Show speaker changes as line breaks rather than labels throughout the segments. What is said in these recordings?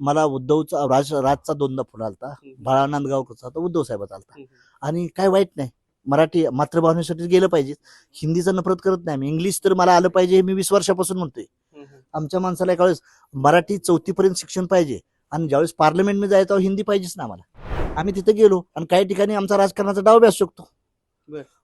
मला उद्धवचा राज राजचा दोनदा फोन आलता. बाळा नांदगावकरचा होता उद्धव साहेबाचा आलता. आणि काय वाईट नाही. मराठी मातृभावनेसाठी गेलं पाहिजे. हिंदीचा नफरत करत नाही मी इंग्लिश तर मला आलं पाहिजे हे मी वीस वर्षापासून म्हणतोय. आमच्या माणसाला एका वेळेस मराठी चौथीपर्यंत शिक्षण पाहिजे. आणि ज्यावेळेस पार्लमेंटमध्ये जायचं तेव्हा हिंदी पाहिजेच ना आम्हाला. आम्ही तिथे गेलो आणि काही ठिकाणी आमचा राजकारणाचा डाव बी असू शकतो.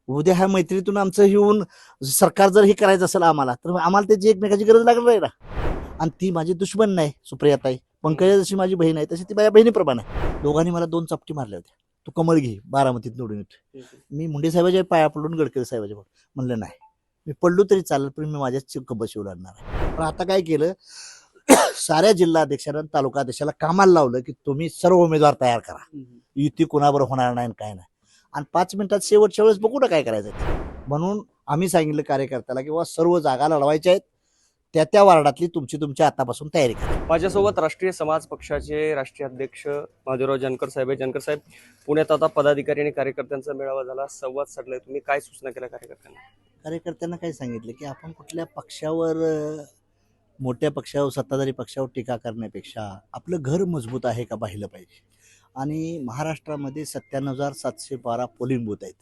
उद्या ह्या मैत्रीतून आमचं हे येऊन सरकार जर हे करायचं असेल आम्हाला तर आम्हाला त्याची एकमेकाची गरज लागणार आहे ना. आणि ती माझी दुश्मन नाही सुप्रियाताई. पंकजा जशी माझी बहीण आहे तशी ती माझ्या बहिणीप्रमाणे आहे. दोघांनी मला दोन चपटी मारल्या होत्या. तू कमळ घे बारामतीत निवडून येतो मी मुंडे साहेबाच्या पाया पडून गडकरी साहेबाच्या म्हणलं नाही. मी पडलो तरी चालेल पण मी माझ्याच चिक्क बसवू लागणार आहे. पण आता काय केलं साऱ्या जिल्हा अध्यक्षांना तालुका अध्यक्षाला कामाला लावलं की तुम्ही सर्व उमेदवार तयार करा. युती कोणाबरोबर होणार नाही आणि काय नाही. आणि पाच मिनिटात शेवटच्या वेळेस बघू ना काय करायचं. म्हणून आम्ही सांगितलं कार्यकर्त्याला की बाबा सर्व जागा लढवायच्या आहेत. त्या त्या वार्डातली तुमची तुमच्या आतापासून तयारी करा
माझ्यासोबत राष्ट्रीय समाज पक्षाचे राष्ट्रीय अध्यक्ष महादेवराव जानकर साहेब आहे जानकर साहेब पुण्यात आता पदाधिकारी आणि कार्यकर्त्यांचा मेळावा झाला. संवाद साधलाय. तुम्ही काय सूचना केल्या कार्यकर्त्यांना?
कार्यकर्त्यांना काय सांगितलं की आपण कुठल्या पक्षावर मोठ्या पक्षावर सत्ताधारी पक्षावर टीका करण्यापेक्षा आपलं घर मजबूत आहे का पाहिलं पाहिजे? आणि महाराष्ट्रामध्ये सत्त्याण्णव हजार सातशे बारा पोलिंग बूथ आहेत.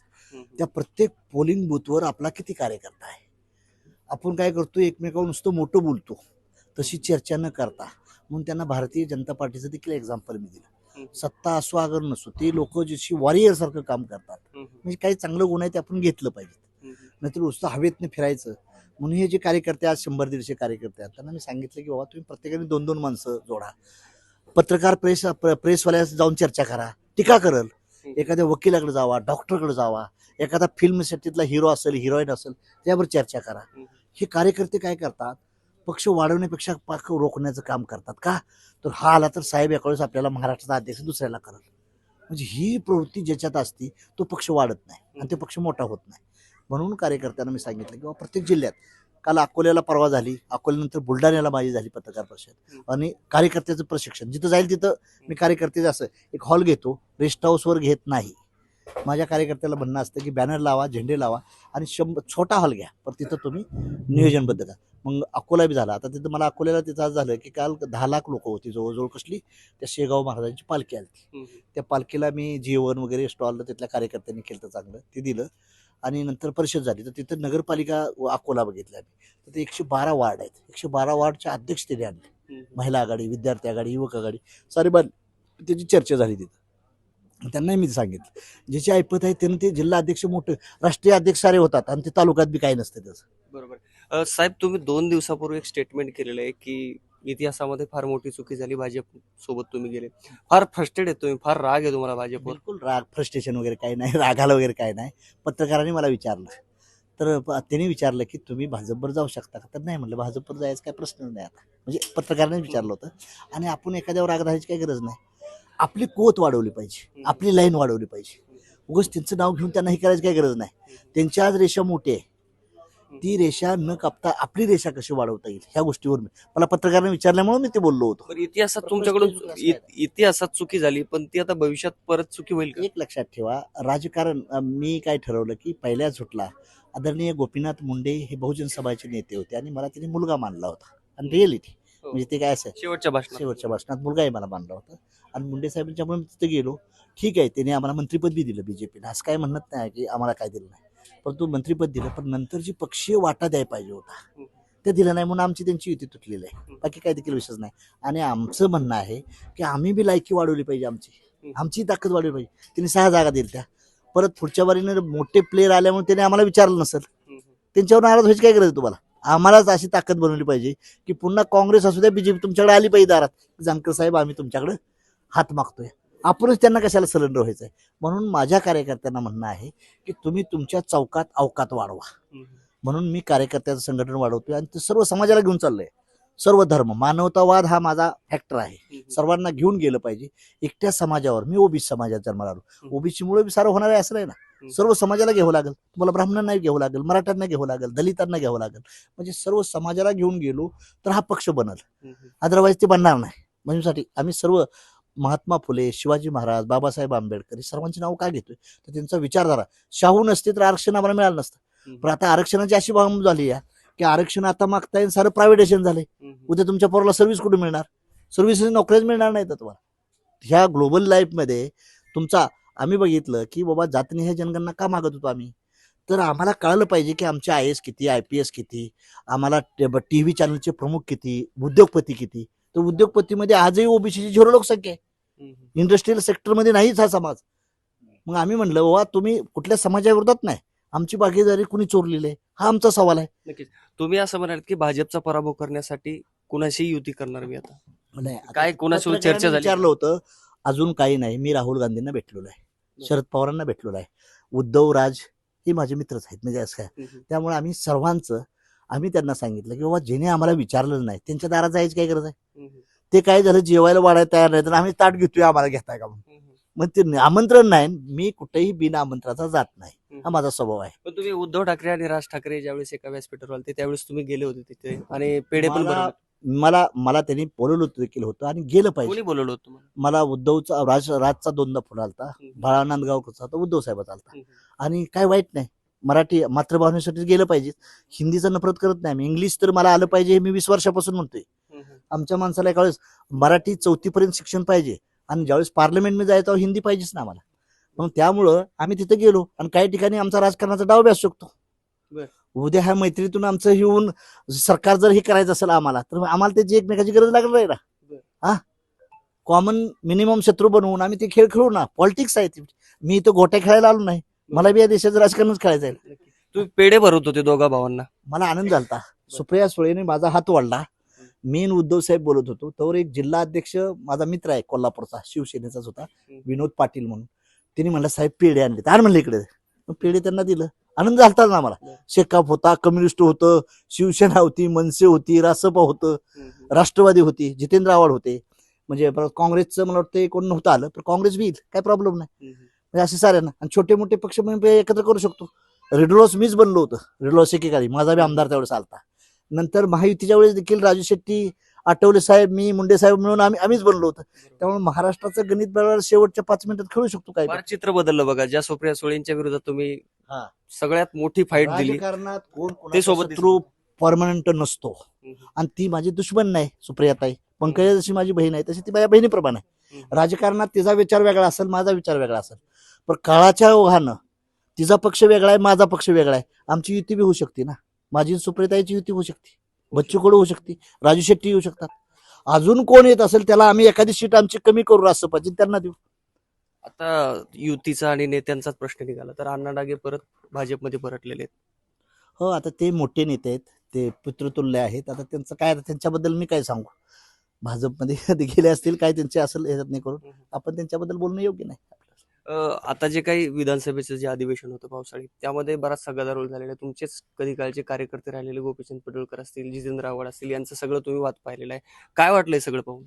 त्या प्रत्येक पोलिंग बूथवर आपला किती कार्यकर्ता आहे? आपण काय करतो एकमेकावर नुसतं मोठं बोलतो. तशी चर्चा न करता. म्हणून त्यांना भारतीय जनता पार्टीचं देखील एक्झाम्पल मी दिलं. सत्ता असो अगर नसो ते लोक जशी वॉरियर सारखं काम करतात. म्हणजे काही चांगलं गुण आहे ते आपण घेतलं पाहिजे नाहीतर नुसतं हवेतनं फिरायचं. म्हणून हे जे कार्यकर्ते आज शंभर दीडशे कार्यकर्ते आहेत त्यांना मी सांगितलं की बाबा तुम्ही प्रत्येकाने दोन दोन माणसं जोडा. पत्रकार प्रेस प्र- प्रेसवाल्या जाऊन चर्चा करा. टीका करल. एखाद्या वकिलाकडे जावा डॉक्टरकडे जावा. एखादा फिल्म सेटीतला हिरो असेल हिरोईन असेल त्यावर चर्चा करा. हे कार्यकर्ते काय करतात? पक्ष वाढवण्यापेक्षा पाक रोखण्याचं काम करतात का? तर हा आला तर साहेब एका वेळेस आपल्याला महाराष्ट्राचा अध्यक्ष दुसऱ्याला करत. म्हणजे ही प्रवृत्ती ज्याच्यात असती तो पक्ष वाढत नाही आणि ते पक्ष मोठा होत नाही. म्हणून कार्यकर्त्यांना मी सांगितलं की प्रत्येक जिल्ह्यात काल अकोल्याला परवा झाली अकोल्यानंतर बुलढाण्याला माझी झाली पत्रकार परिषद आणि कार्यकर्त्याचं प्रशिक्षण. जिथं जाईल तिथं मी कार्यकर्ते असं एक हॉल घेतो रेस्ट हाऊसवर घेत नाही. माझ्या कार्यकर्त्याला म्हणणं असतं की बॅनर लावा झेंडे लावा आणि शंभर छोटा हॉल घ्या. पण तिथं तुम्ही नियोजनबद्ध करा. मग अकोला बी झाला. आता तिथं मला अकोल्याला तिथं आज झालं की काल दहा लाख लोक होती जवळजवळ कसली. त्या शेगाव महाराजांची पालखी आली त्या पालखीला मी जेवण वगैरे स्टॉल तिथल्या कार्यकर्त्यांनी केलं चांगलं. ते दिलं. आणि नंतर परिषद झाली. तर तिथं नगरपालिका अकोला बघितलं आम्ही. तर ते एकशे बारा वार्ड आहेत. एकशे बारा वार्डचे अध्यक्ष त्यांनी आणले महिला आघाडी विद्यार्थी आघाडी युवक आघाडी. सारी बाल त्याची चर्चा झाली तिथं. त्यांनाही मी सांगितलं. ज्याची ऐपत आहे त्यानं ते जिल्हा अध्यक्ष मोठं राष्ट्रीय अध्यक्ष सारे होतात आणि ते तालुक्यात बी काही नसतं त्याचं.
बरोबर. अ, साहेब तुम्ही दोन दिवसापूर्वी एक स्टेटमेंट केलेलं आहे की इतिहासामध्ये फार मोठी चुकी झाली भाजप सोबत तुम्ही गेले. फार फ्रस्ट्रेट आहे तुम्ही फार राग आहे तुम्हाला भाजपवर.
बिलकुल राग फ्रस्ट्रेशन वगैरे काही नाही रागाला वगैरे काही नाही. पत्रकारांनी मला विचारलं. तर प- त्यांनी विचारलं की तुम्ही भाजपवर जाऊ शकता का? तर नाही म्हणलं भाजपवर जायचं काय प्रश्न नाही आता. म्हणजे पत्रकारांनी विचारलं होतं. आणि आपण एखाद्यावर राग धरायची काही गरज नाही. आपली कोत वाढवली पाहिजे. आपली लाईन वाढवली पाहिजे. उगाच त्यांचं नाव घेऊन त्यांना हे करायची काही गरज नाही. त्यांची आज रेषा मोठी आहे. ती रेषा न कापता आपली रेषा कशी वाढवता येईल ह्या गोष्टीवर मी मला पत्रकारांनी विचारल्यामुळे मी ते बोललो होतो.
इतिहासात तुमच्याकडून इतिहासात चुकी झाली पण ती आता भविष्यात परत चुकी होईल का?
एक लक्षात ठेवा राजकारण मी काय ठरवलं की पहिल्या झुटला आदरणीय गोपीनाथ मुंडे हे बहुजन समाजाचे नेते होते आणि मला त्यांनी मुलगा मानला होता. आणि रिअलिटी.
हो.
म्हणजे ते काय असं
शेवटच्या भाषणात.
शेवटच्या भाषणात मुलगाही मला मानला होता. आणि मुंडे साहेबांच्यामुळे मी तिथे गेलो. ठीक आहे त्याने आम्हाला मंत्रिपद बी दिलं बीजेपीने असं काय म्हणत नाही की आम्हाला काय दिलं नाही. परंतु मंत्रीपद दिलं पण नंतर जी पक्षीय वाटा द्यायला पाहिजे होता. ते दिलं नाही म्हणून आमची त्यांची युती तुटलेली आहे. बाकी काय देखील विषयच नाही. आणि आमचं म्हणणं आहे की आम्ही बी लायकी वाढवली पाहिजे आमची. आमची ताकद वाढवली पाहिजे. त्यांनी सहा जागा दिल्या त्या परत पुढच्या वारीने मोठे प्लेअर आल्यामुळे त्याने आम्हाला विचारलं नसेल. त्यांच्यावर नाराज व्हायची काय गरज आहे तुम्हाला. आम्हालाच अशी ताकद बनवली पाहिजे की पुन्हा काँग्रेस असू द्या बीजेपी तुमच्याकडे आली पाहिजे दारात. जानकर साहेब आम्ही तुमच्याकडे हात मागतोय. आपणच त्यांना कशाला सिलेंडर व्हायचं आहे म्हणून माझ्या कार्यकर्त्यांना म्हणणं आहे की तुम्ही तुमच्या चौकात अवकात वाढवा. म्हणून मी कार्यकर्त्याचं संघटन वाढवतोय आणि ते सर्व समाजाला घेऊन चाललंय. सर्व धर्म मानवतावाद हा माझा फॅक्टर आहे. सर्वांना घेऊन गेलं पाहिजे. एकट्या समाजावर मी ओबीसी समाजात जन्माला आलो. ओबीसी मुळे बी सारं होणार आहे असं नाही ना? सर्व समाजाला घ्यावं लागेल. तुम्हाला ब्राह्मणांना घ्यावं लागेल मराठ्यांना घ्यावं लागेल दलितांना घ्यावं लागेल. म्हणजे सर्व समाजाला घेऊन गेलो तर हा पक्ष बनल. अदरवाईज ते बनणार नाही. म्हणण्यासाठी आम्ही सर्व महात्मा फुले शिवाजी महाराज बाबासाहेब आंबेडकर हे सर्वांची नाव काय घेतोय? तर त्यांचा विचारधारा शाहू नसते तर आरक्षण आम्हाला मिळालं नसतं. पण आता आरक्षणाची अशी भावना झाली आहे की आरक्षण आता मागताय आणि सारं प्रायव्हेटेशन झालंय. उद्या तुमच्या पोराला सर्व्हिस कुठे मिळणार? सर्व्हिसेस नोकऱ्याच मिळणार नाहीत तुम्हाला. ह्या ग्लोबल लाईफमध्ये तुमचा आम्ही बघितलं की बाबा जातनिहाय जनगणना का मागत होतो आम्ही? तर आम्हाला कळलं पाहिजे की आमचे आय एस किती आय पी एस किती आम्हाला टी व्ही चॅनलचे प्रमुख किती उद्योगपती किती? तर उद्योगपतीमध्ये आजही ओबीसीची झिरो लोकसंख्या आहे. इंडस्ट्रियल सेक्टरमध्ये नाहीच हा समाज. मग आम्ही म्हणलं बाबा तुम्ही कुठल्या समाजाविरोधात नाही. आमची भागीदारी कुणी चोरलेली आहे? हा आमचा सवाल आहे.
नक्कीच. तुम्ही असं म्हणाल की भाजपचा पराभव करण्यासाठी कुणाशी युती करणार मी आता?
नाही,
काय
पत्रकारांनी
चर्चा झाली?
विचारलं होतं अजून काही नाही मी राहुल गांधींना भेटलेलो आहे. शरद पवारांना भेटलेलो आहे. उद्धव राज हे माझे मित्रच आहेत. म्हणजे असं काय? त्यामुळे आम्ही सर्वांचं आम्ही त्यांना सांगितलं की बाबा जेणे आम्हाला विचारलं नाही त्यांच्या दारात जायची काय गरज आहे? ते काय झालं जेवायला वाढायला तयार नाही तर आम्ही ताट घेतोय आम्हाला घेताय का म्हणून? मग ते आमंत्रण नाही मी कुठेही बिना आमंत्रणाचा जात नाही. हा माझा स्वभाव आहे.
पण तुम्ही उद्धव ठाकरे आणि राज ठाकरे ज्यावेळेस एका व्यासपीठावर आले त्यावेळेस तुम्ही गेले होते तिथे? आणि पेढे पण
मला-. मला मला त्यांनी बोलवलं होतं देखील होतं आणि गेलं पाहिजे.
कोणी बोलवलं होतं
मला उद्धवचा राज राजचा दोनदा फोन आलता. बाळा नांदगावकरचा उद्धव साहेबाचा आलता. आणि काय वाईट नाही. मराठी मातृभावनेसाठी गेलं पाहिजे. हिंदीचं नफरत करत नाही मी इंग्लिश तर मला आलं पाहिजे हे मी वीस वर्षापासून म्हणतोय. आमच्या माणसाला एका वेळेस मराठी चौथीपर्यंत शिक्षण पाहिजे आणि ज्यावेळेस पार्लमेंटमध्ये जायचं तेव्हा हिंदी पाहिजेच ना आम्हाला. मग त्यामुळं आम्ही तिथे गेलो आणि काही ठिकाणी आमचा राजकारणाचा डाव असू शकतो. उद्या ह्या मैत्रीतून आमचं येऊन सरकार जर हे करायचं असेल आम्हाला तर आम्हाला त्याची एकमेकाची गरज लागणार आहे ना. हा? कॉमन मिनिमम शत्रू बनवून आम्ही ते खेळ खेळू ना. पॉलिटिक्स आहे ती. मी इथं गोट्या खेळायला आलो नाही. मला बी या देशाचं राजकारणच खेळायचं आहे.
तुम्ही पेढे भरत होते दोघा भावांना.
मला आनंद झालता. सुप्रिया सुळेने माझा हात वाढला. मी आणि उद्धव साहेब बोलत होतो. तर एक जिल्हा अध्यक्ष माझा मित्र आहे कोल्हापूरचा शिवसेनेचाच होता विनोद पाटील म्हणून. त्यांनी म्हणलं साहेब पेढे आणले. तर म्हणलं इकडे. पेढे त्यांना दिलं. आनंद झालता ना मला. शेकाप होता कम्युनिस्ट होतं शिवसेना होती मनसे होती रासपा होतं राष्ट्रवादी होती जितेंद्र आव्हाड होते. म्हणजे काँग्रेसचं मला वाटतं कोण नव्हतं आलं तर काँग्रेस बी येईल. काय प्रॉब्लेम नाही. म्हणजे असे सारे ना. आणि छोटे मोठे पक्ष म्हणून एकत्र करू शकतो. रेडलॉस मीच बनलो होतं. रेडलॉस एकेकाळी. माझा बी आमदार त्यावेळेस आलता. नंतर महायुतीच्या वेळेस देखील राजू शेट्टी आठवले साहेब मी मुंडे साहेब मिळून आम्ही आम्हीच बनलो होतं. त्यामुळे महाराष्ट्राचं गणित बरोबर शेवटच्या पाच मिनिटात खेळू शकतो काय
चित्र बदललं बघा. ज्या सुप्रिया सुळेंच्या विरोधात तुम्ही
हा.
सगळ्यात मोठी फाईट दिली.
कोण
ते सोबत
शत्रू परमनंट नसतो. आणि ती माझी दुश्मन नाही सुप्रियाताई. पंकजा जशी माझी बहीण आहे तशी ती माझ्या बहिणीप्रमाणे. आहे राजकारणात तिचा विचार वेगळा असेल माझा विचार वेगळा असेल. पण काळाच्या ओघानं तिचा पक्ष वेगळा आहे माझा पक्ष वेगळा आहे. आमची युती बी होऊ शकते ना. माझी आणि सुप्रियताईची युती होऊ शकते. बच्चू कडू होऊ शकते. राजू शेट्टी येऊ शकतात. अजून कोण येत असेल त्याला आम्ही एखादी सीट आमची कमी करू राष्ट्रपती त्यांना देऊ.
आता युतीचा आणि नेत्यांचाच प्रश्न निघाला तर अण्णा डागे परत भाजपमध्ये परतलेले आहेत.
हो आता ते मोठे नेते आहेत. ते पितृतुल्य आहेत. आता त्यांचं काय त्यांच्याबद्दल मी काय सांगू? भाजपमध्ये कधी गेले असतील काय त्यांचे असेल ह्याच्यात नाही करून आपण त्यांच्याबद्दल बोलणं योग्य नाही.
आता जे काही विधानसभेचं जे अधिवेशन होतं पावसाळी त्यामध्ये बराचसा गदारोळ झालेला आहे. तुमचेच कधी काळचे कार्यकर्ते राहिलेले गोपीचंद पडळकर असतील जितेंद्र आव्हाड असतील यांचं सगळं तुम्ही वाद पाहिलेला आहे. काय वाटलंय सगळं पाहून?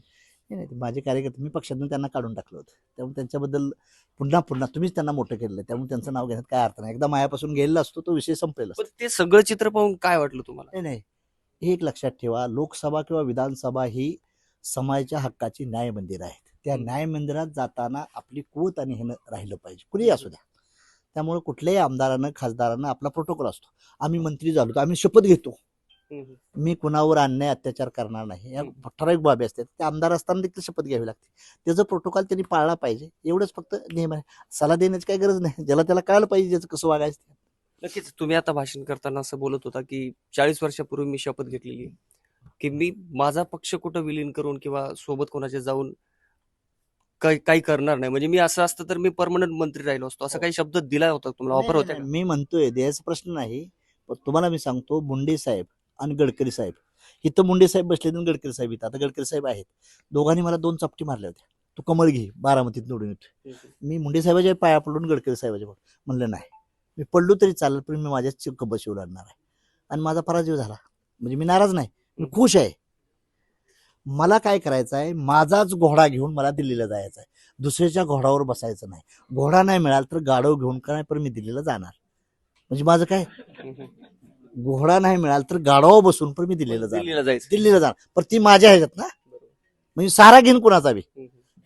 नाही, माझे कार्यकर्ते मी पक्षातून त्यांना काढून टाकलं होतं. त्यामुळे त्यांच्याबद्दल पुन्हा पुन्हा तुम्हीच त्यांना मोठं केलेलं आहे. त्यामुळे त्यांचं नाव घेण्यात काय अर्थ नाही. एकदा मायापासून गेलेला असतो तो विषय संपलेला
ते सगळं चित्र पाहून काय वाटलं तुम्हाला?
नाही नाही. हे एक लक्षात ठेवा लोकसभा किंवा विधानसभा ही समाजाच्या हक्काची न्याय मंदिर आहेत. त्या. न्याय मंदिरात जाताना आपली कुवत आणि हे राहिलं पाहिजे. कुणीही असू द्या. त्यामुळे कुठल्याही आमदारानं खासदारानं आपला प्रोटोकॉल असतो. आम्ही मंत्री झालो तर आम्ही शपथ घेतो. मी कुणावर अन्याय अत्याचार करणार नाही. या. ठराविक बाबी असतात ते आमदार असताना देखील शपथ घ्यावी लागते. त्याचं प्रोटोकॉल त्यांनी पाळला पाहिजे. एवढंच फक्त नियम आहे. सल्ला देण्याची काही गरज नाही. ज्याला त्याला कळलं पाहिजे ज्याचं कसं वागायचं.
नक्कीच. तुम्ही आता भाषण करताना असं बोलत होता की चाळीस वर्षापूर्वी मी शपथ घेतलेली की मी माझा पक्ष कुठं विलीन करून किंवा सोबत कोणाच्या जाऊन काही काही करणार नाही. म्हणजे मी असं असतं तर मी परमनंट मंत्री राहिलो असतो. असं
हो.
काही शब्द दिला होता तुम्हाला. ऑफर होते
मी म्हणतोय द्यायचा प्रश्न नाही. पण तुम्हाला मी सांगतो मुंडे साहेब आणि गडकरी साहेब. इथं मुंडे साहेब बसले आणि गडकरी साहेब इथं. आता गडकरी साहेब आहेत. दोघांनी मला दोन चपटी मारल्या होत्या. तू कमळ घे बारामतीत निवडून येतो मी मुंडे साहेबाच्या पाया पडून गडकरी साहेबाच्या पाया- म्हणलं नाही. मी पडलो तरी चालेल पण मी माझ्याच चिक्क बसवून आणणार आहे. आणि माझा पराजय झाला. म्हणजे मी नाराज नाही. मी खुश आहे. मला काय करायचं आहे माझाच घोडा घेऊन मला दिल्लीला जायचं आहे दुसऱ्याच्या घोडावर बसायचं नाही. घोडा नाही मिळाला तर गाडव घेऊन काय पण मी दिल्लीला जाणार? म्हणजे माझं काय? घोडा नाही मिळाला तर गाडवावर बसून पण मी दिल्लीला जाणार.
दिल्लीला जायचं.
दिल्लीला जाणार. पण ती माझ्या ह्याच्यात ना? म्हणजे सारा घेईन कुणाचा बी.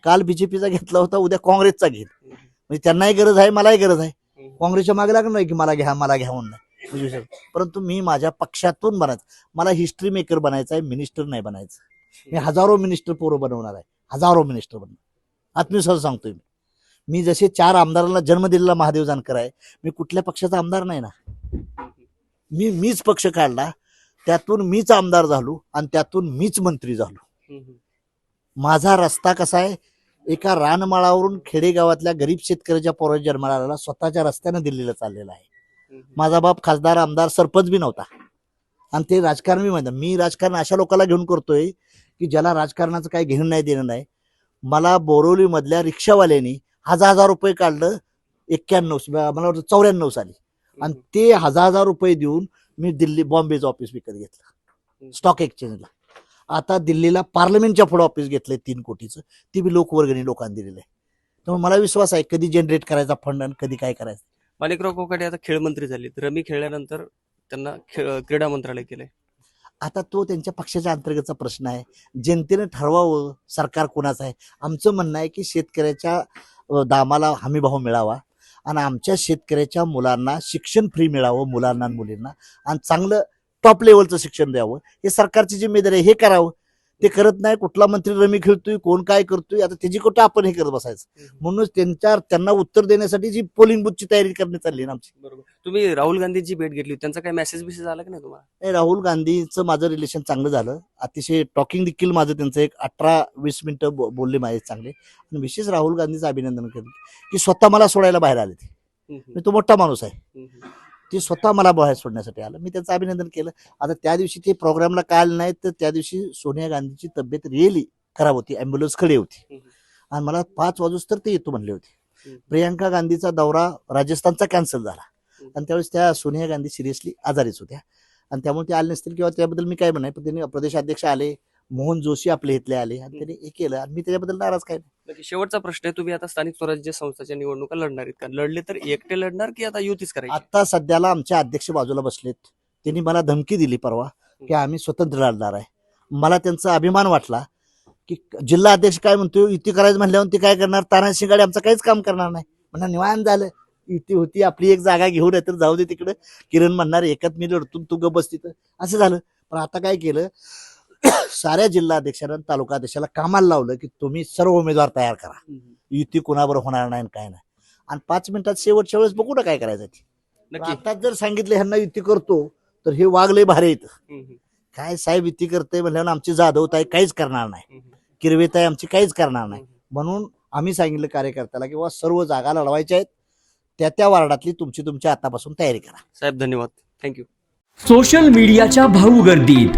काल बीजेपीचा घेतला होता उद्या काँग्रेसचा घेईन. म्हणजे त्यांनाही गरज आहे मलाही गरज आहे. काँग्रेसच्या मागे लागणार नाही की मला घ्या मला घ्या म्हणून. नाही. म्हणजे. परंतु मी माझ्या पक्षातून बनायचं. मला हिस्ट्री मेकर बनायचं आहे मिनिस्टर नाही बनायचं. मी हजारो मिनिस्टर पोरं बनवणार आहे. हजारो मिनिस्टर बनणार. आत्मविश्वास सांगतोय मी. मी जसे चार आमदारांना जन्म दिलेला महादेव जानकर आहे मी कुठल्या पक्षाचा आमदार नाही ना. मी मीच पक्ष काढला त्यातून मीच आमदार झालो आणि त्यातून मीच मंत्री झालो. माझा रस्ता कसा आहे? एका रानमाळावरून खेडेगावातल्या गरीब शेतकऱ्याच्या पोराच्या जन्माला स्वतःच्या रस्त्यानं दिल्लीला चाललेला आहे. माझा बाप खासदार आमदार सरपंच बी नव्हता. आणि ते राजकारण मी म्हणतात मी राजकारण अशा लोकांना घेऊन करतोय की ज्याला राजकारणाचं काही घेणं नाही देणं नाही. मला बोरिवलीमधल्या रिक्षावाल्यांनी हजार हजार रुपये काढलं एक्क्याण्णव मला वाटतं चौऱ्याण्णव साली. आणि ते हजार हजार रुपये देऊन मी दिल्ली बॉम्बेचं ऑफिस विकत घेतलं. स्टॉक एक्सचेंजला. आता दिल्लीला पार्लमेंटच्या पुढे ऑफिस घेतलंय तीन कोटीचं. ती बी लोकवर्गणी लोकांनी दिलेलं आहे. त्यामुळे मला विश्वास आहे कधी जनरेट करायचा फंड आणि कधी काय करायचं.
माणिकराव कोकाटे आता खेळ मंत्री झालेत. रमी खेळल्यानंतर त्यांना खेळ क्रीडा मंत्रालय केलंय.
आता तो त्यांच्या पक्षाच्या अंतर्गतचा प्रश्न आहे. जनतेनं ठरवावं सरकार कोणाचं आहे? आमचं म्हणणं आहे की शेतकऱ्याच्या दामाला हमीभाव मिळावा आणि आमच्या शेतकऱ्याच्या मुलांना शिक्षण फ्री मिळावं मुलांना आणि मुलींना. आणि चांगलं टॉप लेवलचं शिक्षण द्यावं. हे सरकारची जिम्मेदारी आहे. हे करावं. ते करत नाही कुठला मंत्री रमी खेळतोय कोण काय करतोय आता त्याची कुठं आपण हे करत बसायचं? म्हणूनच त्यांच्या त्यांना उत्तर देण्यासाठी जी पोलिंग बूथची तयारी करण्यात चालली ना आमची.
बरोबर. तुम्ही राहुल गांधीची भेट घेतली. त्यांचा काही मेसेज बिसेज आला की नाही तुम्हाला?
नाही राहुल गांधीचं माझं रिलेशन चांगलं झालं. अतिशय टॉकिंग देखील माझं त्यांचं एक अठरा वीस मिनिटं बो- बोलले माझे चांगले. आणि विशेष राहुल गांधीचं अभिनंदन केलं की स्वतः मला सोडायला बाहेर आले ते. मी तो मोठा माणूस आहे. ते स्वतः मला बाहेर सोडण्यासाठी आलं. मी त्यांचं अभिनंदन केलं. आता त्या दिवशी ते प्रोग्रामला काय आलं नाही तर त्या दिवशी सोनिया गांधीची तब्येत रिअली खराब होती. ॲम्ब्युलन्स खडी होती. आणि मला पाच वाजूस तर ते येतो म्हणले होते. प्रियांका गांधीचा दौरा राजस्थानचा कॅन्सल झाला. आणि त्यावेळेस त्या सोनिया गांधी सिरियसली आजारीच होत्या. आणि त्यामुळे ते आले नसतील किंवा त्याबद्दल मी काय म्हणाय पण त्यांनी प्रदेशाध्यक्ष आले मोहन जोशी आपले इथले आले आणि त्यांनी हे केलं. आणि मी त्याच्याबद्दल नाराज काय नाही.
शेवटचा प्रश्न आहे तुम्ही आता स्थानिक स्वराज्य संस्थाच्या निवडणुका लढणार आहेत का? लढले तर एकटे लढणार की आता युतीच करायची?
आता सध्याला आमच्या अध्यक्ष बाजूला बसलेत. त्यांनी मला धमकी दिली परवा की आम्ही स्वतंत्र लढणार आहे. मला त्यांचा अभिमान वाटला की जिल्हा अध्यक्ष काय म्हणतो युती करायचं म्हणल्यावर ते काय करणार? तानाजी शिंगाडे आमचं काहीच काम करणार नाही. म्हणा निवांत झालं. युती होती आपली एक जागा घेऊन तर जाऊ दे तिकडं. किरण म्हणणार एकत मी लढतून तू गप बस तिथं. असं झालं. पण आता काय केलं? साऱ्या जिल्हा अध्यक्षांना आणि तालुका अध्यक्षाला कामाला लावलं की तुम्ही सर्व उमेदवार तयार करा. युती कोणाबरोबर होणार नाही आणि काय नाही. आणि पाच मिनिटात शेवटच्या वेळेस बघू ना काय करायचं ते.
नक्की.
आता जर सांगितलं ह्यांना युती करतो तर हे वागले भारी येत काय साहेब युती करते म्हणल्यावर आमची जाधव ताई काहीच करणार नाही. किरवेताई आमची काहीच करणार नाही. म्हणून आम्ही सांगितलं कार्यकर्त्याला की बाबा सर्व जागा लढवायच्या आहेत. त्या त्या वार्डातली तुमची तुमच्या आतापासून तयारी करा.
साहेब धन्यवाद. थँक्यू
सोशल मीडियाच्या भाऊ गर्दीत.